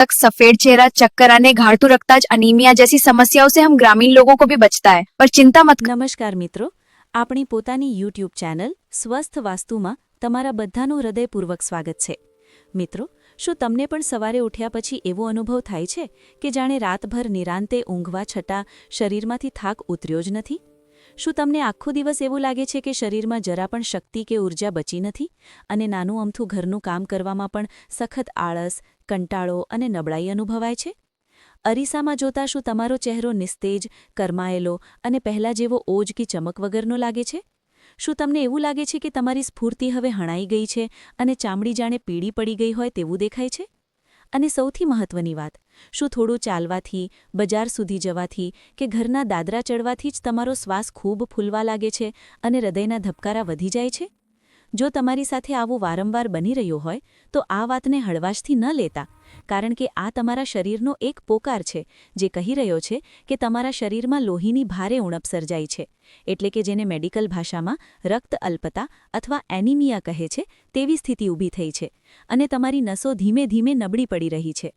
तक सफेद चेहरा चक्कर आने घाटू रक्ताज अनीमिया जैसी समस्याओं से हम ग्रामीण लोगों को भी बचता है पर चिंता मत નમસ્કાર મિત્રો આપણી પોતાની યુટ્યુબ ચેનલ સ્વસ્થ વાસ્તુમાં તમારા બધાનું હૃદયપૂર્વક સ્વાગત છે મિત્રો શું તમને પણ સવારે ઉઠ્યા પછી એવો અનુભવ થાય છે કે જાણે રાતભર નિરાંતે ઊંઘવા છતાં શરીરમાંથી થાક ઉતર્યો જ નથી શું તમને આખો દિવસ એવું લાગે છે કે શરીરમાં જરા પણ શક્તિ કે ઊર્જા બચી નથી? અને નાનું અમથું ઘરનું કામ કરવામાં પણ સખત આળસ, કંટાળો અને નબળાઈ અનુભવાય છે? અરીસામાં જોતા શું તમારો ચહેરો નિસ્તેજ, કરમાયેલો અને પહેલાં જેવો ઓજ કે ચમક વગરનો લાગે છે? શું તમને એવું લાગે છે કે તમારી સ્ફૂર્તિ હવે હણાઈ ગઈ છે અને ચામડી જાણે પીળી પડી ગઈ હોય તેવું દેખાય છે? અને સૌથી મહત્વની વાત, શું થોડું ચાલવાથી, બજાર સુધી જવાથી કે ઘરના દાદરા ચડવાથી જ તમારો શ્વાસ ખૂબ ફૂલવા લાગે છે અને હૃદયના ધબકારા વધી જાય છે? જો તમારી સાથે આવું વારંવાર બની રહ્યું હોય, તો આ વાતને હળવાશથી ન લેતા, કારણ કે આ તમારા શરીરનો એક પોકાર છે, જે કહી રહ્યો છે કે તમારા શરીરમાં લોહીની ભારે ઉણપ સર્જાઈ છે, એટલે કે જેને મેડિકલ ભાષામાં રક્ત અલ્પતા અથવા એનિમિયા કહે છે, તેવી સ્થિતિ ઊભી થઈ છે, અને તમારી નસો ધીમે ધીમે નબળી પડી રહી છે.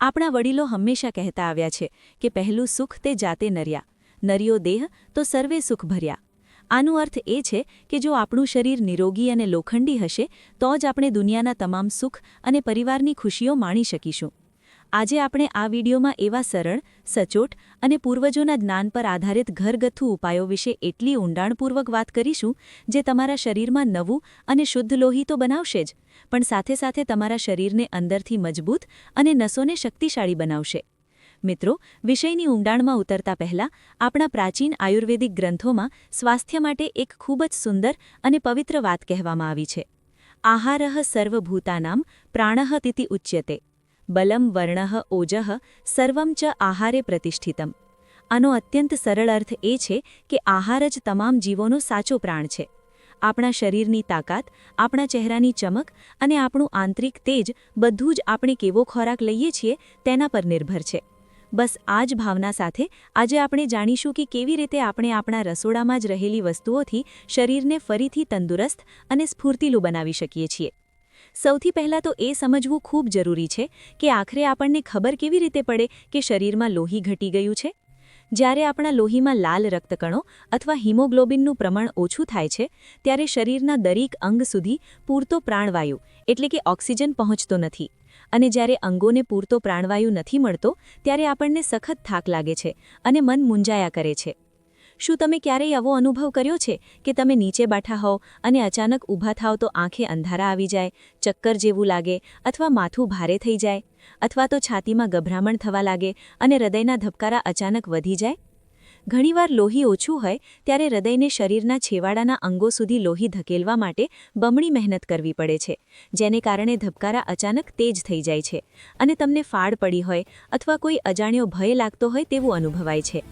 આપણા વડીલો હંમેશા કહેતા આવ્યા છે કે પહેલું સુખ તે જાતે નર્યા, નર્યો દેહ તો સર્વે સુખ ભર્યા આનો અર્થ એ છે કે જો આપણું શરીર નિરોગી અને લોખંડી હશે, તો જ આપણે દુનિયાના તમામ સુખ અને પરિવારની ખુશીઓ માણી શકીશું. આજે આપણે આ વિડીયોમાં એવા સરળ, સચોટ અને પૂર્વજોના જ્ઞાન પર આધારિત ઘરગથ્થુ ઉપાયો વિશે એટલી ઊંડાણપૂર્વક વાત કરીશું જે તમારા શરીરમાં નવું અને શુદ્ધ લોહી તો બનાવશે જ, પણ સાથે સાથે તમારા શરીરને અંદરથી મજબૂત અને નસોને શક્તિશાળી બનાવશે. મિત્રો, વિષયની ઊંડાણમાં ઉતરતા પહેલા આપણા પ્રાચીન આયુર્વેદિક ગ્રંથોમાં સ્વાસ્થ્ય માટે એક ખૂબ જ સુંદર અને પવિત્ર વાત કહેવામાં આવી છે. આહારઃ સર્વભૂતાનામ, પ્રાણઃ તિથિ ઉચ્યતે. બલમ વર્ણઃ ઓજઃ, સર્વમ ચ આહારે પ્રતિષ્ઠિતમ. આનો અત્યંત સરળ અર્થ એ છે કે આહાર જ તમામ જીવોનો સાચો પ્રાણ છે. આપણા શરીરની તાકાત, આપણા ચહેરાની ચમક અને આપણું આંતરિક તેજ બધું જ આપણે કેવો ખોરાક લઈએ છીએ તેના પર નિર્ભર છે. બસ આ જ ભાવના સાથે આજે આપણે જાણીશું કે કેવી રીતે આપણે આપણા રસોડામાં જ રહેલી વસ્તુઓથી શરીરને ફરીથી તંદુરસ્ત અને સ્ફૂર્તિલું બનાવી શકીએ છીએ. સૌથી પહેલાં તો એ સમજવું ખૂબ જરૂરી છે કે આખરે આપણને ખબર કેવી રીતે પડે કે શરીરમાં લોહી ઘટી ગયું છે? જ્યારે આપણા લોહીમાં લાલ રક્તકણો અથવા હિમોગ્લોબિનનું પ્રમાણ ઓછું થાય છે, ત્યારે શરીરના દરેક અંગ સુધી પૂરતો પ્રાણવાયુ, એટલે કે ઓક્સિજન પહોંચતો નથી. અને જ્યારે અંગોને પૂરતો પ્રાણવાયુ નથી મળતો, ત્યારે આપણને સખત થાક લાગે છે અને મન મૂંઝાયા કરે છે. શું તમે ક્યારેય આવો અનુભવ કર્યો છે કે તમે નીચે બેઠા હોવ અને અચાનક ઊભા થાવ તો આંખે અંધારા આવી જાય, ચક્કર જેવું લાગે અથવા માથું ભારે થઈ જાય, અથવા તો છાતીમાં ગભરામણ થવા લાગે અને હૃદયના ધબકારા અચાનક વધી જાય? ઘણીવાર લોહી ઓછું હોય ત્યારે હૃદયને શરીરના છેવાડાના અંગો સુધી લોહી ધકેલવા માટે બમણી મહેનત કરવી પડે છે, જેને કારણે ધબકારા અચાનક તેજ થઈ જાય છે અને તમને ફાડ પડી હોય અથવા કોઈ અજાણ્યો ભય લાગતો હોય તેવું અનુભવાય છે.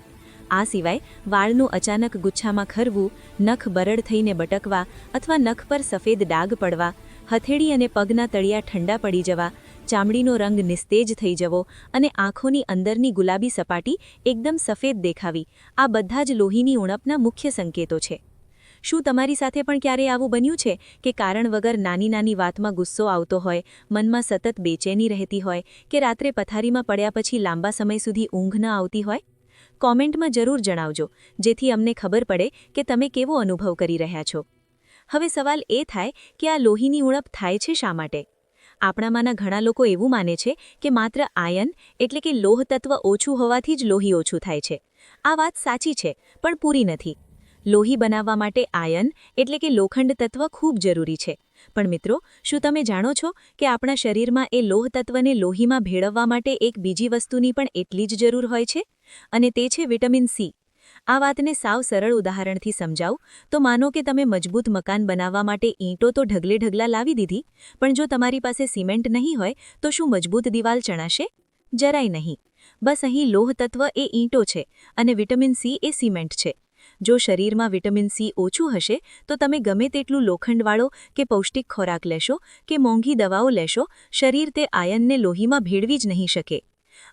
આ સિવાય વાળનું અચાનક ગુચ્છામાં ખરવું, નખ બરડ થઈને બટકવા અથવા નખ પર સફેદ ડાઘ પડવા હથેળી અને પગના તળિયા ઠંડા પડી જવા, ચામડીનો રંગ નિસ્તેજ થઈ જવો અને આંખોની અંદરની ગુલાબી સપાટી એકદમ સફેદ દેખાવી, આ બધા જ લોહીની ઉણપના મુખ્ય સંકેતો છે. શું તમારી સાથે પણ ક્યારેય આવું બન્યું છે કે કારણ વગર નાની નાની વાતમાં ગુસ્સો આવતો હોય, મનમાં સતત બેચેની રહેતી હોય કે રાત્રે પથારીમાં પડ્યા પછી લાંબા સમય સુધી ઊંઘ ન આવતી હોય? કોમેન્ટમાં જરૂર જણાવજો, જેથી અમને ખબર પડે કે તમે કેવો અનુભવ કરી રહ્યા છો. હવે સવાલ એ થાય કે આ લોહીની ઉણપ થાય છે શા માટે? આપણામાંના ઘણા લોકો એવું માને છે કે માત્ર આયન એટલે કે લોહ તત્વ ઓછું હોવાથી જ લોહી ઓછું થાય છે. આ વાત સાચી છે, પણ પૂરી નથી. લોહી બનાવવા માટે આયન એટલે કે લોખંડ તત્વ ખૂબ જરૂરી છે. પણ મિત્રો, શું તમે જાણો છો કે આપણા શરીરમાં એ લોહ તત્વને લોહીમાં ભેળવવા માટે એક બીજી વસ્તુની પણ એટલી જ જરૂર હોય છે? અને તે છે વિટામિન સી. આ વાતને સાવ સરળ ઉદાહરણથી સમજાવું. તો માનો કે તમે મજબૂત મકાન બનાવવા માટે ઈંટો તો ઢગલે ઢગલા લાવી દીધી, પણ જો તમારી પાસે સિમેન્ટ નહીં હોય, તો શું મજબૂત દિવાલ ચણાશે? જરાય નહીં. બસ અહીં લોહ એ ઈંટો છે અને વિટામિન સી એ સિમેન્ટ છે. જો શરીરમાં વિટામિન સી ઓછું હશે, તો તમે ગમે તેટલું લોખંડવાળો કે પૌષ્ટિક ખોરાક લેશો કે મોંઘી દવાઓ લેશો, શરીર તે આયનને લોહીમાં ભેળવી જ નહીં શકે.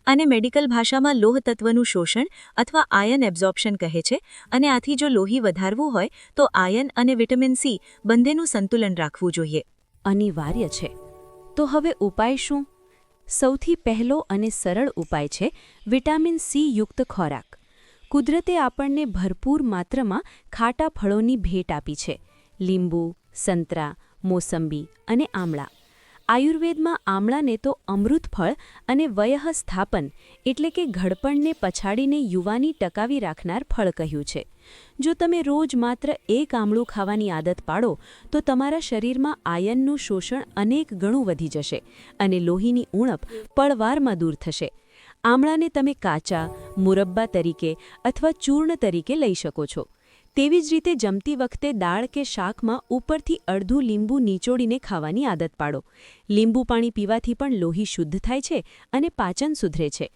અને મેડિકલ ભાષામાં લોહ તત્વનું શોષણ અથવા આયન એબ્ઝોર્પ્શન કહે છે અને આથી જો લોહી વધારવું હોય તો આયન અને વિટામિન સી બંનેનું સંતુલન રાખવું જોઈએ. અનિવાર્ય છે. તો હવે ઉપાય શું? સૌથી પહેલો અને સરળ ઉપાય છે વિટામિન સી યુક્ત ખોરાક. કુદરતે આપણને ભરપૂર માત્રામાં ખાટા ફળોની ભેટ આપી છે. લીંબુ, સંતરા, મોસંબી અને આમળા. આયુર્વેદમાં આમળાને તો અમૃત ફળ અને વયઃ સ્થાપન એટલે કે ઘડપણને પછાડીને યુવાની ટકાવી રાખનાર ફળ કહ્યું છે. જો તમે રોજ માત્ર એક આમળું ખાવાની આદત પાડો, તો તમારા શરીરમાં આયનનું શોષણ અનેક ગણું વધી જશે અને લોહીની ઉણપ પળવારમાં દૂર થશે. આમળાને તમે કાચા, મુરબ્બા તરીકે અથવા ચૂર્ણ તરીકે લઈ શકો છો. તેવી જ રીતે જમતી વખતે દાળ કે શાકમાં ઉપરથી અડધું લીંબુ નીચોડીને ખાવાની આદત પાડો. લીંબુ પાણી પીવાથી પણ લોહી શુદ્ધ થાય છે અને પાચન સુધરે છે.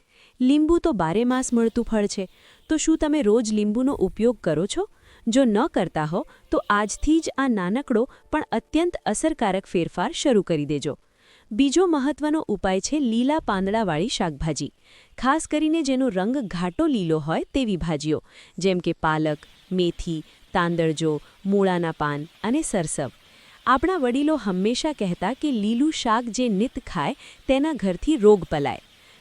લીંબુ તો બારે માસ મળતું ફળ છે. તો શું તમે રોજ લીંબુનો ઉપયોગ કરો છો? જો ન કરતા હો, તો આજથી જ આ નાનકડો પણ અત્યંત અસરકારક ફેરફાર શરૂ કરી દેજો. બીજો મહત્વનો ઉપાય છે લીલા પાંદડાવાળી શાકભાજી. ખાસ કરીને જેનો રંગ ઘાટો લીલો હોય તેવી ભાજીઓ, જેમ કે પાલક, મેથી તાંદળજો મૂળાના પાન અને સરસવ. આપણા વડીલો હંમેશા કહેતા કે લીલું શાક જે નિત ખાય તેના ઘરથી રોગ પલાય.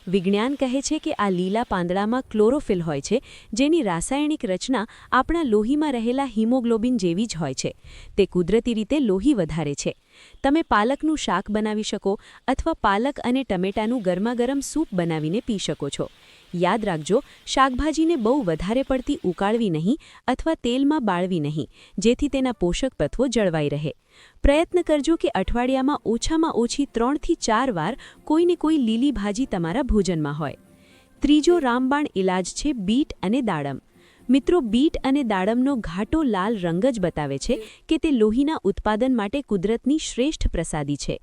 વિજ્ઞાન કહે છે કે આ લીલા પાંદડામાં ક્લોરોફિલ હોય છે, જેની રાસાયણિક રચના આપણા લોહીમાં રહેલા હિમોગ્લોબિન જેવી જ હોય છે. તે કુદરતી રીતે લોહી વધારે છે. તમે પાલકનું શાક બનાવી શકો અથવા પાલક અને ટમેટાનું ગરમાગરમ સૂપ બનાવીને પી શકો છો. યાદ રાખજો, શાકભાજીને બહુ વધારે પડતી ઉકાળવી નહીં અથવા તેલમાં બાળવી નહીં, જેથી તેના પોષક તત્વો જળવાઈ રહે. પ્રયત્ન કરજો કે અઠવાડિયામાં ઓછામાં ઓછી ત્રણથી ચાર વાર કોઈને કોઈ લીલી ભાજી તમારા ભોજનમાં હોય. ત્રીજો રામબાણ ઇલાજ છે બીટ અને દાડમ. મિત્રો બીટ અને દાડમનો ઘાટો લાલ રંગ જ બતાવે છે કે તે લોહીના ઉત્પાદન માટે કુદરતની શ્રેષ્ઠ પ્રસાદી છે.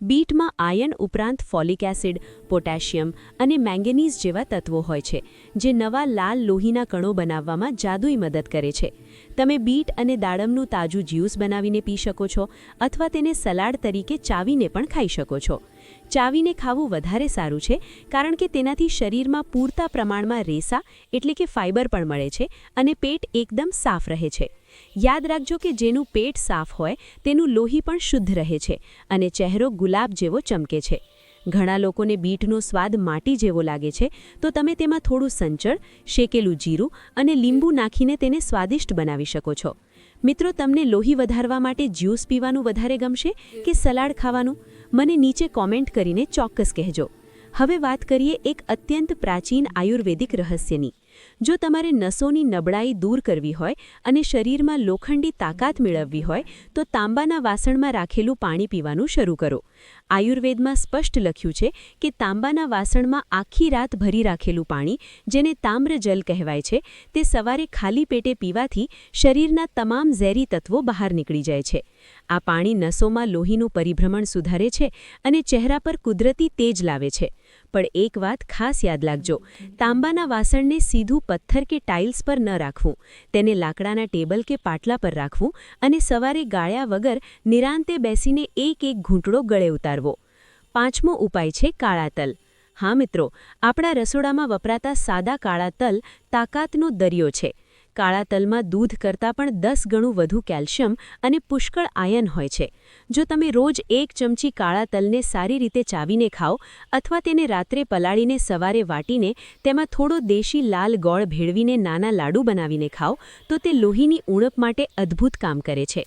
બીટમાં આયન ઉપરાંત ફોલિક એસિડ, પોટેશિયમ અને મેંગેનીઝ જેવા તત્વો હોય છે, જે નવા લાલ લોહીના કણો બનાવવામાં જાદુઈ મદદ કરે છે. તમે બીટ અને દાડમનું તાજું જ્યુસ બનાવીને પી શકો છો અથવા તેને સલાડ તરીકે ચાવીને પણ ખાઈ શકો છો. ચાવીને ખાવું વધારે સારું છે, કારણ કે તેનાથી શરીરમાં પૂરતા પ્રમાણમાં રેસા એટલે કે ફાઇબર પણ મળે છે અને પેટ એકદમ સાફ રહે છે. યાદ રાખજો કે જેનું પેટ સાફ હોય, તેનું લોહી પણ શુદ્ધ રહે છે અને ચહેરો ગુલાબ જેવો ચમકે છે. ઘણા લોકોને બીટનો સ્વાદ માટી જેવો લાગે છે, તો તમે તેમાં થોડું સંચળ, શેકેલું જીરું અને લીંબુ નાખીને તેને સ્વાદિષ્ટ બનાવી શકો છો. મિત્રો, તમને લોહી વધારવા માટે જ્યુસ પીવાનું વધારે ગમશે કે સલાડ ખાવાનું? મને નીચે કોમેન્ટ કરીને ચોક્કસ કહેજો. હવે વાત કરીએ એક અત્યંત પ્રાચીન આયુર્વેદિક રહસ્યની. જો તમારે નસોની નબળાઈ દૂર કરવી હોય અને શરીરમાં લોખંડી તાકાત મેળવવી હોય, તો તાંબાના વાસણમાં રાખેલું પાણી પીવાનું શરૂ કરો. આયુર્વેદમાં સ્પષ્ટ લખ્યું છે કે તાંબાના વાસણમાં આખી રાત ભરી રાખેલું પાણી, જેને તામ્રજલ કહેવાય છે, તે સવારે ખાલી પેટે પીવાથી શરીરના તમામ ઝેરી તત્વો બહાર નીકળી જાય છે. આ પાણી નસોમાં લોહીનું પરિભ્રમણ સુધારે છે અને ચહેરા પર કુદરતી તેજ લાવે છે. પણ એક વાત ખાસ યાદ રાખજો. તાંબાના વાસણને સીધું પથ્થર કે ટાઇલ્સ પર ન રાખવું. તેને લાકડાના ટેબલ કે પાટલા પર રાખવું અને સવારે ગાળ્યા વગર નિરાંતે બેસીને એક એક ઘૂંટડો ગળે ઉતારવો. પાંચમો ઉપાય છે કાળા તલ. હા મિત્રો, આપણા રસોડામાં વપરાતા સાદા કાળા તલ તાકાતનો દરિયો છે. કાળા તલમાં દૂધ કરતાં પણ દસ ગણું વધુ કેલ્શિયમ અને પુષ્કળ આયન હોય છે. જો તમે રોજ એક ચમચી કાળા તલને સારી રીતે ચાવીને ખાઓ અથવા તેને રાત્રે પલાળીને સવારે વાટીને તેમાં થોડો દેશી લાલ ગોળ ભેળવીને નાના લાડુ બનાવીને ખાઓ, તો તે લોહીની ઉણપ માટે અદ્ભુત કામ કરે છે.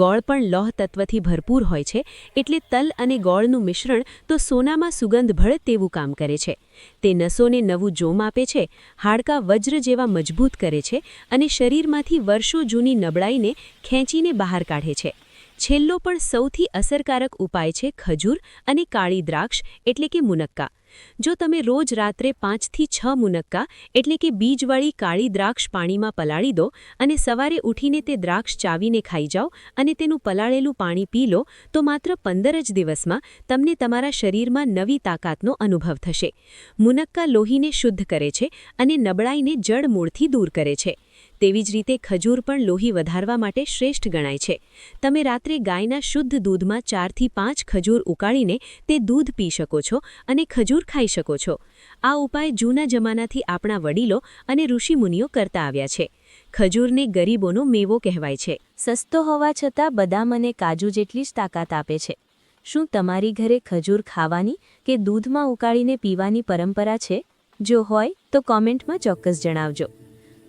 ગોળ પણ લોહ તત્વથી ભરપૂર હોય છે, એટલે તલ અને ગોળનું મિશ્રણ તો સોનામાં સુગંધ ભળે તેવું કામ કરે છે. તે નસોને નવું જોમ આપે છે, હાડકાં વજ્ર જેવા મજબૂત કરે છે અને શરીરમાંથી વર્ષો જૂની નબળાઈને ખેંચીને બહાર કાઢે છે. છેલ્લો પણ સૌથી અસરકારક ઉપાય છે ખજૂર અને કાળી દ્રાક્ષ, એટલે કે મુનક્કા. જો તમે રોજ રાત્રે પાંચથી છ મુનક્કા, એટલે કે બીજવાળી કાળી દ્રાક્ષ પાણીમાં પલાળી દો અને સવારે ઉઠીને તે દ્રાક્ષ ચાવીને ખાઈ જાઓ અને તેનું પલાળેલું પાણી પી લો, તો માત્ર પંદર જ દિવસમાં તમને તમારા શરીરમાં નવી તાકાતનો અનુભવ થશે. મુનક્કા લોહીને શુદ્ધ કરે છે અને નબળાઈને જડમૂળથી દૂર કરે છે. તેવી જ રીતે ખજૂર પણ લોહી વધારવા માટે શ્રેષ્ઠ ગણાય છે. તમે રાત્રે ગાયના શુદ્ધ દૂધમાં ચારથી પાંચ ખજૂર ઉકાળીને તે દૂધ પી શકો છો અને ખજૂર ખાઈ શકો છો. આ ઉપાય જૂના જમાનાથી આપણા વડીલો અને ઋષિમુનિઓ કરતા આવ્યા છે. ખજૂરને ગરીબોનો મેવો કહેવાય છે. સસ્તો હોવા છતાં બદામ અને કાજુ જેટલી જ તાકાત આપે છે. શું તમારી ઘરે ખજૂર ખાવાની કે દૂધમાં ઉકાળીને પીવાની પરંપરા છે? જો હોય તો કોમેન્ટમાં ચોક્કસ જણાવજો.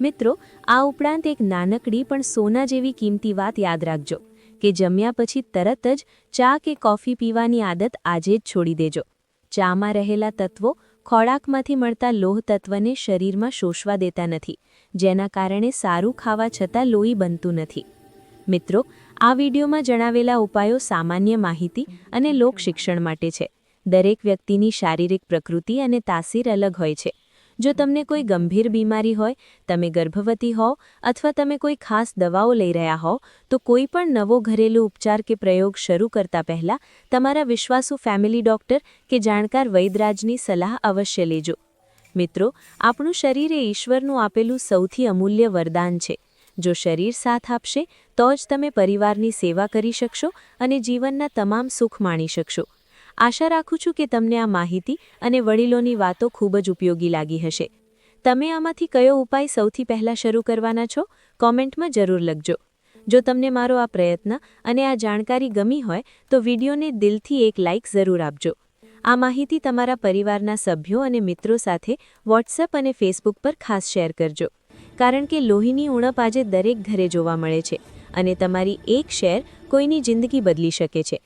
મિત્રો, આ ઉપરાંત એક નાનકડી પણ સોના જેવી કિંમતી વાત યાદ રાખજો કે જમ્યા પછી તરત જ ચા કે કોફી પીવાની આદત આજે જ છોડી દેજો. ચામાં રહેલા તત્વો ખોરાકમાંથી મળતા લોહ તત્વને શરીરમાં શોષવા દેતા નથી, જેના કારણે સારું ખાવા છતાં લોહી બનતું નથી. મિત્રો, આ વિડીયોમાં જણાવેલા ઉપાયો સામાન્ય માહિતી અને લોકશિક્ષણ માટે છે. દરેક વ્યક્તિની શારીરિક પ્રકૃતિ અને તાસીર અલગ હોય છે. જો તમને કોઈ ગંભીર બીમારી હોય, તમે ગર્ભવતી હોવ અથવા તમે કોઈ ખાસ દવાઓ લઈ રહ્યા હોવ, તો કોઈ પણ નવો ઘરેલું ઉપચાર કે પ્રયોગ શરૂ કરતા પહેલા તમારા વિશ્વાસુ ફેમિલી ડોક્ટર કે જાણકાર વૈદરાજની સલાહ અવશ્ય લેજો. મિત્રો, આપણું શરીર એ ઈશ્વરનું આપેલું સૌથી અમૂલ્ય વરદાન છે. જો શરીર સાથ આપશે, તો જ તમે પરિવારની સેવા કરી શકશો અને જીવનના તમામ સુખ માણી શકશો. આશા રાખું છું કે તમને આ માહિતી અને વડીલોની વાતો ખૂબ જ ઉપયોગી લાગી હશે. તમે આમાંથી કયો ઉપાય સૌથી પહેલા શરૂ કરવાના છો? કોમેન્ટમાં જરૂર લખજો. જો તમને મારો આ પ્રયત્ન અને આ જાણકારી ગમી હોય, તો વિડીયોને દિલથી એક લાઇક જરૂર આપજો. આ માહિતી તમારા પરિવારના સભ્યો અને મિત્રો સાથે વોટ્સએપ અને ફેસબુક પર ખાસ શેર કરજો. કારણ કે લોહીની ઉણપ આજે દરેક ઘરે જોવા મળે છે અને તમારી એક શેર કોઈની જિંદગી બદલી શકે છે.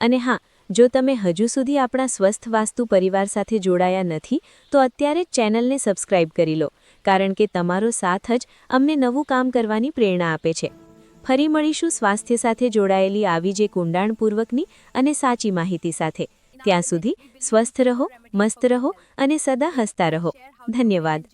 અને હા જો તમે હજુ સુધી આપણા સ્વસ્થ વાસ્તુ પરિવાર સાથે જોડાયા નથી, તો અત્યારે જ ચેનલને સબસ્ક્રાઇબ કરી લો, કારણ કે તમારો સાથ જ અમને નવું કામ કરવાની પ્રેરણા આપે છે. ફરી મળીશું સ્વાસ્થ્ય સાથે જોડાયેલી આવી જે કુંડાણપૂર્વકની અને સાચી માહિતી સાથે. ત્યાં સુધી સ્વસ્થ રહો, મસ્ત રહો અને સદા હસતા રહો. ધન્યવાદ.